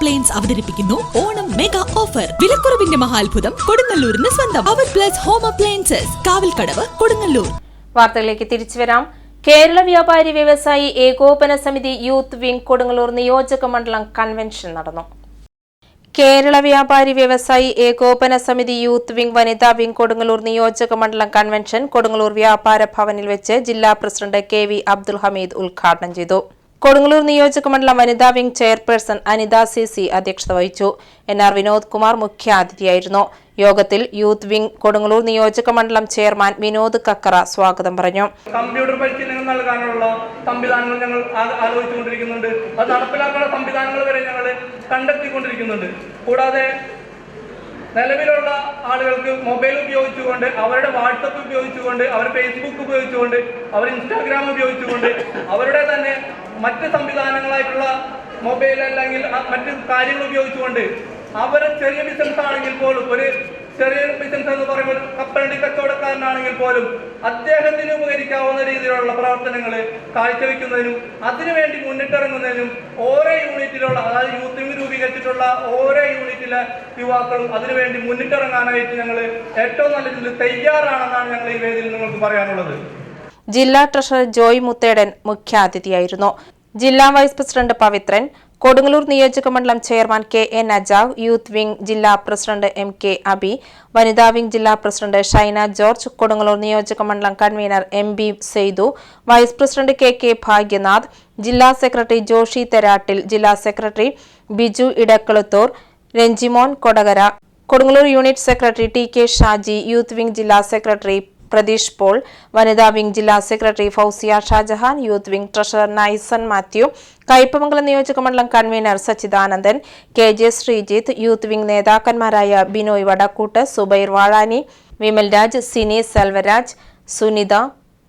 Appliance അവതരിപ്പിക്കുന്നു. Onam mega offer വിലക്കുറവിന്റെ മഹാത്ഭുതം കൊടുങ്ങല്ലൂരിന് സ്വന്തം. അവർ plus home appliances Kavalkadavu Kodungallur. വാർത്തകളിലേക്ക് തിരിച്ചു വരാം കേരള വ്യാപാരി വ്യവസായി ഏകോപന സമിതി യൂത്ത് വിംഗ് കൊടുങ്ങല്ലൂർ നിയോജക മണ്ഡലം കൺവെൻഷൻ നടന്നു. കേരള വ്യാപാരി വ്യവസായി ഏകോപന സമിതി യൂത്ത് വിംഗ് വനിതാ വിംഗ് കൊടുങ്ങല്ലൂർ നിയോജക മണ്ഡലം കൺവെൻഷൻ കൊടുങ്ങല്ലൂർ വ്യാപാര ഭവനിൽ വെച്ച് ജില്ലാ president K V Abdul Hameed ഉദ്ഘാടനം ചെയ്തു. കൊടുങ്ങല്ലൂർ നിയോജകമണ്ഡലം വനിതാ wing chairperson Anitha C C അധ്യക്ഷത വഹിച്ചു. എൻ ആർ വിനോദ് കുമാർ മുഖ്യാതിഥിയായിരുന്നു. യോഗത്തിൽ യൂത്ത് വിംഗ് കൊടുങ്ങല്ലൂർ നിയോജകമണ്ഡലം ചെയർമാൻ വിനോദ് കക്കറ സ്വാഗതം പറഞ്ഞു. കമ്പ്യൂട്ടർ പരിശീലനം നൽകാനുള്ള സംവിധാനങ്ങൾ ഞങ്ങൾ ആലോചിച്ചുകൊണ്ടിരിക്കുന്നുണ്ട്. അത് നടപ്പിലാക്കാനുള്ള സംവിധാനങ്ങൾ വരെ ഞങ്ങൾ കണ്ടെത്തിക്കൊണ്ടിരിക്കുന്നുണ്ട്. കൂടാതെ നിലവിലുള്ള ആളുകൾക്ക് മൊബൈൽ ഉപയോഗിച്ചുകൊണ്ട് അവരുടെ വാട്സപ്പ് ഉപയോഗിച്ചുകൊണ്ട് അവർ ഫേസ്ബുക്ക് ഉപയോഗിച്ചുകൊണ്ട് അവർ ഇൻസ്റ്റാഗ്രാം ഉപയോഗിച്ചുകൊണ്ട് അവരുടെ തന്നെ മറ്റ് സംവിധാനങ്ങളായിട്ടുള്ള മൊബൈൽ അല്ലെങ്കിൽ മറ്റ് കാര്യങ്ങൾ ഉപയോഗിച്ചുകൊണ്ട് അവർ ചെറിയ ബിസിനസ് ആണെങ്കിൽ പോലും ഒരു ചെറിയ ബിസിനസ് എന്ന് പറയുമ്പോൾ കപ്പലണ്ടി കച്ചവടക്കാരനാണെങ്കിൽ പോലും അദ്ദേഹത്തിന് ഉപകരിക്കാവുന്ന രീതിയിലുള്ള പ്രവർത്തനങ്ങൾ കാഴ്ചവെക്കുന്നതിനും അതിനുവേണ്ടി മുന്നിട്ടിറങ്ങുന്നതിനും ഓരോ യൂണിറ്റിലുള്ള അതായത് യൂത്ത് രൂപീകരിച്ചിട്ടുള്ള ഓരോ യൂണിറ്റിലെ യുവാക്കളും അതിനുവേണ്ടി മുന്നിട്ടിറങ്ങാനായിട്ട് ഞങ്ങൾ ഏറ്റവും നല്ല രീതിയിൽ തയ്യാറാണെന്നാണ് ഞങ്ങൾ ഈ വേദിയിൽ നിങ്ങൾക്ക് പറയാനുള്ളത്. ജില്ലാ ട്രഷറർ ജോയ് മുത്തേടൻ മുഖ്യാതിഥിയായിരുന്നു. ജില്ലാ വൈസ് പ്രസിഡന്റ് പവിത്രൻ കൊടുങ്ങല്ലൂർ നിയോജക മണ്ഡലം chairman K N Ajav youth wing ജില്ലാ പ്രസിഡന്റ് എം കെ അബി വനിതാ വിംഗ് ജില്ലാ പ്രസിഡന്റ് ഷൈന ജോർജ് കൊടുങ്ങല്ലൂർ നിയോജക മണ്ഡലം convener M B Saithu vice president K K Bhagyanath ജില്ലാ സെക്രട്ടറി ജോഷി തെരാട്ടിൽ ജില്ലാ secretary Biju Edakkalathur Ranjimon Kodakara Kodungallur unit secretary T K Shaji youth wing ജില്ലാ secretary Pratheesh Paul വനിതാ wing ജില്ലാ secretary Fousiya Shajahan youth wing treasurer Naison Mathew Kaipamangalam നിയോജക മണ്ഡലം convener Sachidanandan K J Sreejith youth wing നേതാക്കന്മാരായ Binoy Vadakkoot Zubair Vazhani Vimal Raj Sini Selvaraj Sunitha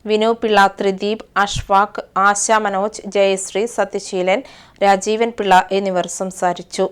Vinu Pillai Thrideep Ashfaq Asha Manoj Jayasree Sathyaseelan Rajeevan Pillai എന്നിവർ സംസാരിച്ചു.